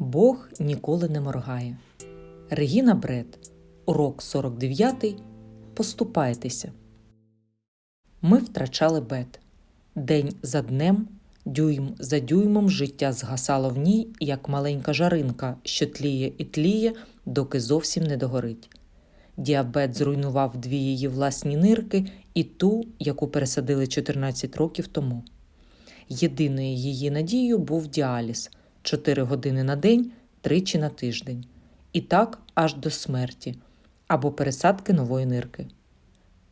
Бог ніколи не моргає. Регіна Бред. Урок 49. Поступайтеся. Ми втрачали бет. День за днем, дюйм за дюймом життя згасало в ній, як маленька жаринка, що тліє і тліє, доки зовсім не догорить. Діабет зруйнував дві її власні нирки і ту, яку пересадили 14 років тому. Єдиною її надією був діаліз 4 години на день, тричі на тиждень. І так аж до смерті або пересадки нової нирки.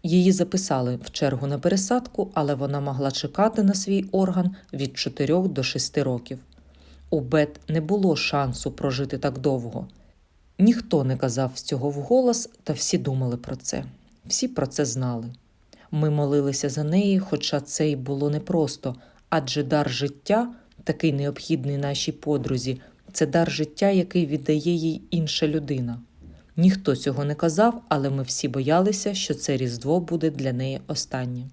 Її записали в чергу на пересадку, але вона могла чекати на свій орган від 4 до 6 років. У Бет не було шансу прожити так довго. Ніхто не казав цього вголос, та всі думали про це. Всі про це знали. Ми молилися за неї, хоча це й було непросто, адже дар життя, такий необхідний нашій подрузі, це дар життя, який віддає їй інша людина. Ніхто цього не казав, але ми всі боялися, що це Різдво буде для неї останнє.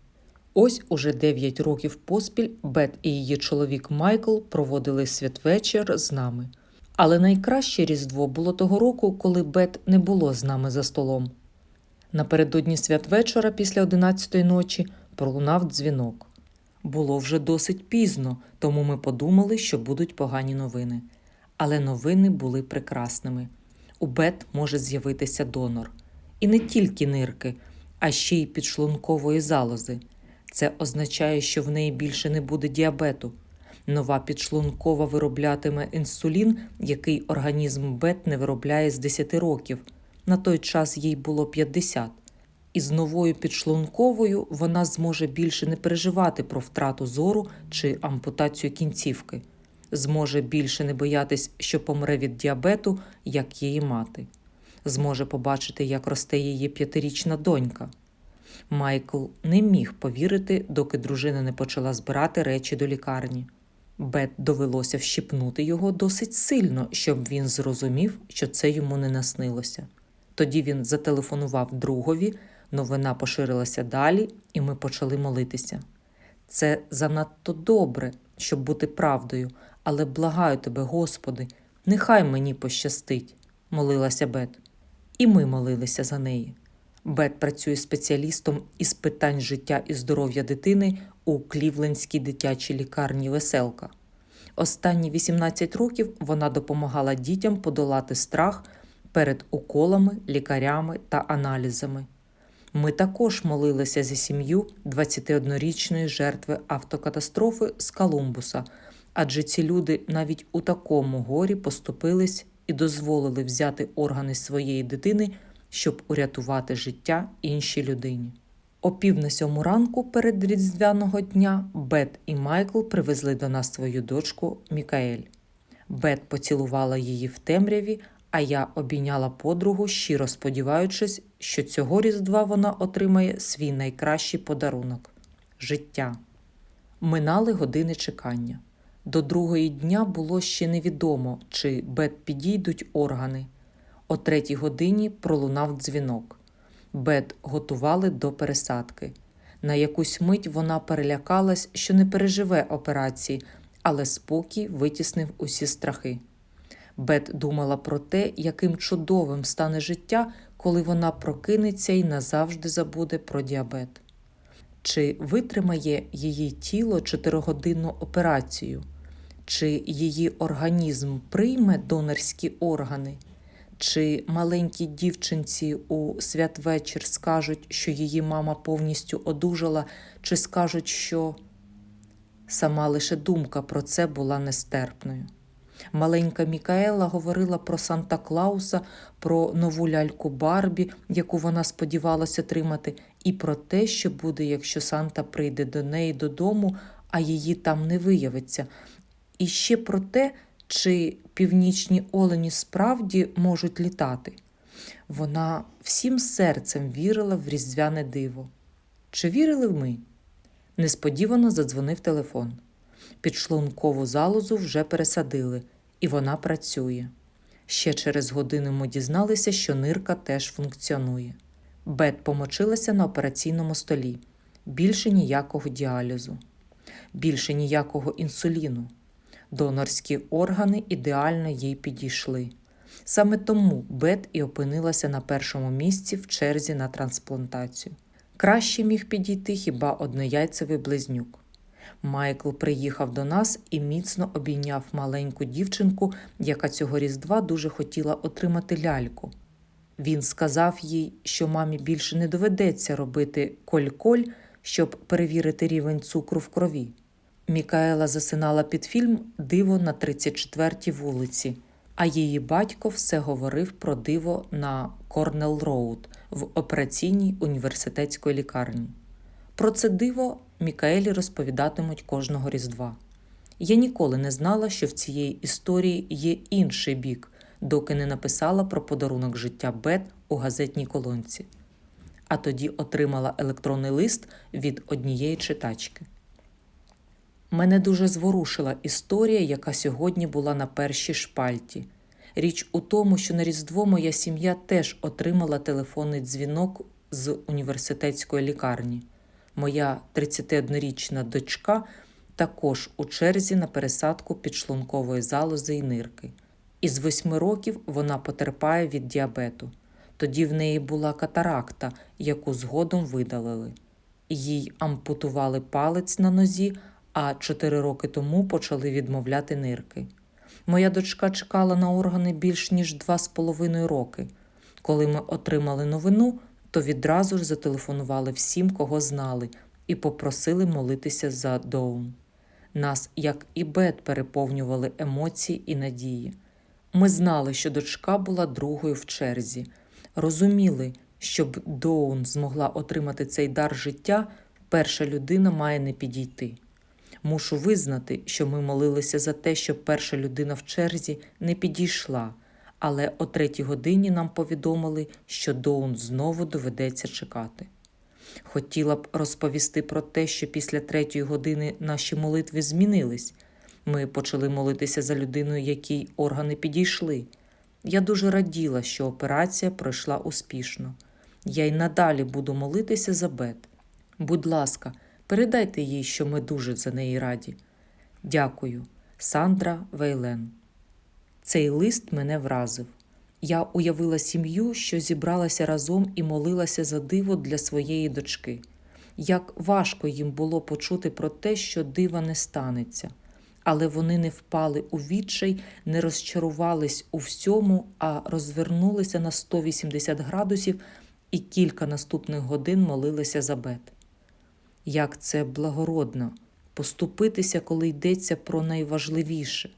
Ось уже 9 років поспіль Бет і її чоловік Майкл проводили святвечір з нами. Але найкраще Різдво було того року, коли Бет не було з нами за столом. Напередодні святвечора після 11-ї ночі пролунав дзвінок. Було вже досить пізно, тому ми подумали, що будуть погані новини. Але новини були прекрасними. У Бет може з'явитися донор. І не тільки нирки, а ще й підшлункової залози. Це означає, що в неї більше не буде діабету. Нова підшлункова вироблятиме інсулін, який організм Бет не виробляє з 10 років. На той час їй було 50. І з новою підшлунковою вона зможе більше не переживати про втрату зору чи ампутацію кінцівки, зможе більше не боятись, що помре від діабету, як її мати, зможе побачити, як росте її п'ятирічна донька. Майкл не міг повірити, доки дружина не почала збирати речі до лікарні. Бет довелося вщипнути його досить сильно, щоб він зрозумів, що це йому не наснилося. Тоді він зателефонував другові, новина поширилася далі, і ми почали молитися. Це занадто добре, щоб бути правдою, але благаю тебе, Господи, нехай мені пощастить, молилася Бет. І ми молилися за неї. Бет працює спеціалістом із питань життя і здоров'я дитини у Клівлендській дитячій лікарні Веселка. Останні 18 років вона допомагала дітям подолати страх перед уколами, лікарями та аналізами. Ми також молилися за сім'ю 21-річної жертви автокатастрофи з Колумбуса, адже ці люди навіть у такому горі поступились і дозволили взяти органи своєї дитини, щоб урятувати життя іншій людині. О пів на сьому ранку перед різдвяного дня Бет і Майкл привезли до нас свою дочку Мікаель. Бет поцілувала її в темряві, а я обійняла подругу, щиро сподіваючись, що цього різдва вона отримає свій найкращий подарунок життя. Минали години чекання. До другої дня було ще невідомо, чи Бет підійдуть органи. О третій годині пролунав дзвінок. Бет готували до пересадки. На якусь мить вона перелякалась, що не переживе операції, але спокій витіснив усі страхи. Бет думала про те, яким чудовим стане життя, коли вона прокинеться і назавжди забуде про діабет. Чи витримає її тіло чотиригодинну операцію, чи її організм прийме донорські органи, чи маленькій дівчинці у святвечір скажуть, що її мама повністю одужала, чи скажуть, що сама лише думка про це була нестерпною. Маленька Мікаела говорила про Санта Клауса, про нову ляльку Барбі, яку вона сподівалася отримати, і про те, що буде, якщо Санта прийде до неї додому, а її там не виявиться. І ще про те, чи північні олені справді можуть літати. Вона всім серцем вірила в різдвяне диво. Чи вірили ми? Несподівано задзвонив телефон. Підшлункову залозу вже пересадили, і вона працює. Ще через годину ми дізналися, що нирка теж функціонує. Бет помочилася на операційному столі. Більше ніякого діалізу, більше ніякого інсуліну. Донорські органи ідеально їй підійшли. Саме тому Бет і опинилася на першому місці в черзі на трансплантацію. Краще міг підійти хіба однояйцевий близнюк. Майкл приїхав до нас і міцно обійняв маленьку дівчинку, яка цього різдва дуже хотіла отримати ляльку. Він сказав їй, що мамі більше не доведеться робити коль-коль, щоб перевірити рівень цукру в крові. Мікаела засинала під фільм Диво на 34-й вулиці, а її батько все говорив про диво на Корнел Роуд в операційній університетської лікарні. Про це диво Мікаелі розповідатимуть кожного Різдва. Я ніколи не знала, що в цієї історії є інший бік, доки не написала про подарунок життя Бет у газетній колонці. А тоді отримала електронний лист від однієї читачки. Мене дуже зворушила історія, яка сьогодні була на першій шпальті. Річ у тому, що на Різдво моя сім'я теж отримала телефонний дзвінок з університетської лікарні. Моя 31-річна дочка також у черзі на пересадку підшлункової залози і нирки. Із восьми років вона потерпає від діабету. Тоді в неї була катаракта, яку згодом видалили. Їй ампутували палець на нозі, а чотири роки тому почали відмовляти нирки. Моя дочка чекала на органи більш ніж два з половиною роки. Коли ми отримали новину, то відразу ж зателефонували всім, кого знали, і попросили молитися за Доун. Нас, як і Бет, переповнювали емоції і надії. Ми знали, що дочка була другою в черзі, розуміли, щоб Доун змогла отримати цей дар життя, перша людина має не підійти. Мушу визнати, що ми молилися за те, щоб перша людина в черзі не підійшла, але о третій годині нам повідомили, що Доун знову доведеться чекати. Хотіла б розповісти про те, що після третьої години наші молитви змінились. Ми почали молитися за людиною, якій органи підійшли. Я дуже раділа, що операція пройшла успішно. Я й надалі буду молитися за Бет. Будь ласка, передайте їй, що ми дуже за неї раді. Дякую, Сандра Вейлен. Цей лист мене вразив. Я уявила сім'ю, що зібралася разом і молилася за диво для своєї дочки. Як важко їм було почути про те, що дива не станеться, але вони не впали у відчай, не розчарувались у всьому, а розвернулися на 180 градусів і кілька наступних годин молилися за бет. Як це благородно поступитися, коли йдеться про найважливіше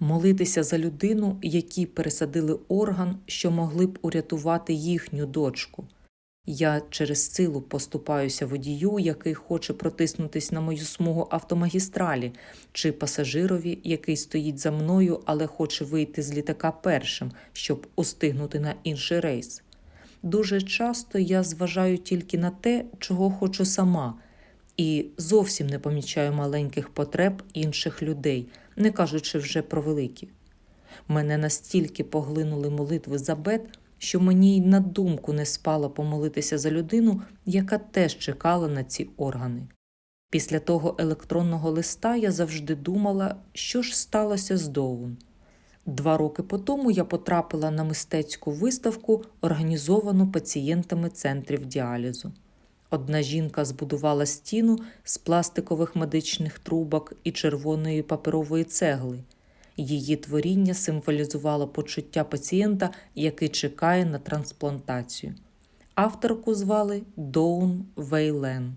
молитися за людину, якій пересадили орган, що могли б урятувати їхню дочку. Я через силу поступаюся водію, який хоче протиснутись на мою смугу автомагістралі, чи пасажирові, який стоїть за мною, але хоче вийти з літака першим, щоб устигнути на інший рейс. Дуже часто я зважаю тільки на те, чого хочу сама, і зовсім не помічаю маленьких потреб інших людей, не кажучи вже про великі. Мене настільки поглинули молитви за бет, що мені й на думку не спало помолитися за людину, яка теж чекала на ці органи. Після того електронного листа я завжди думала, що ж сталося з Доун. Два роки по тому я потрапила на мистецьку виставку, організовану пацієнтами центрів діалізу. Одна жінка збудувала стіну з пластикових медичних трубок і червоної паперової цегли. Її творіння символізувало почуття пацієнта, який чекає на трансплантацію. Авторку звали Доун Вейлен.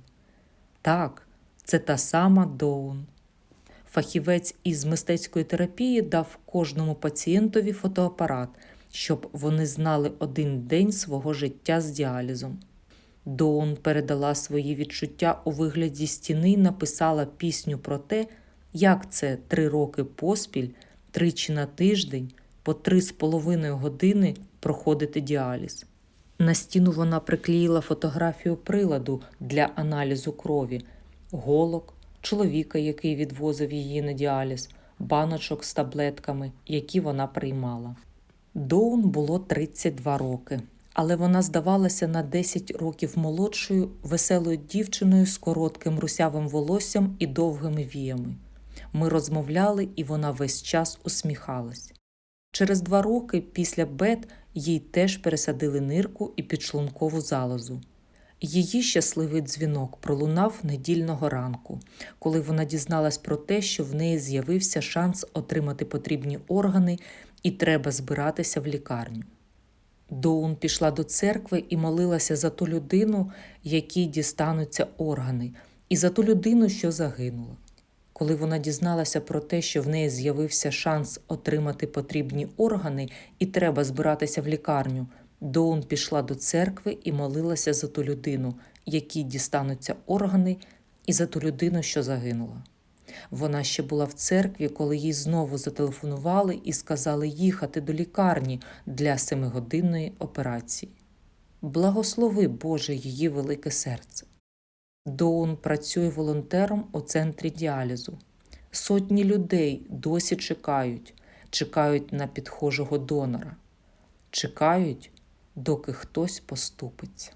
Так, це та сама Доун. Фахівець із мистецької терапії дав кожному пацієнтові фотоапарат, щоб вони знали один день свого життя з діалізом. Доун передала свої відчуття у вигляді стіни і написала пісню про те, як це три роки поспіль, тричі на тиждень, по три з половиною години проходити діаліз. На стіну вона приклеїла фотографію приладу для аналізу крові, голок, чоловіка, який відвозив її на діаліз, баночок з таблетками, які вона приймала. Доун було 32 роки але вона здавалася на 10 років молодшою, веселою дівчиною з коротким русявим волоссям і довгими віями. Ми розмовляли, і вона весь час усміхалась. Через два роки після Бет їй теж пересадили нирку і підшлункову залозу. Її щасливий дзвінок пролунав недільного ранку, коли вона дізналась про те, що в неї з'явився шанс отримати потрібні органи і треба збиратися в лікарню. Доун пішла до церкви і молилася за ту людину, якій дістануться органи, і за ту людину, що загинула. Коли вона дізналася про те, що в неї з'явився шанс отримати потрібні органи і треба збиратися в лікарню, Доун пішла до церкви і молилася за ту людину, якій дістануться органи, і за ту людину, що загинула. Вона ще була в церкві, коли їй знову зателефонували і сказали їхати до лікарні для семигодинної операції. Благослови Боже її велике серце. Доун працює волонтером у центрі діалізу. Сотні людей досі чекають, чекають на підхожого донора, чекають, доки хтось поступиться.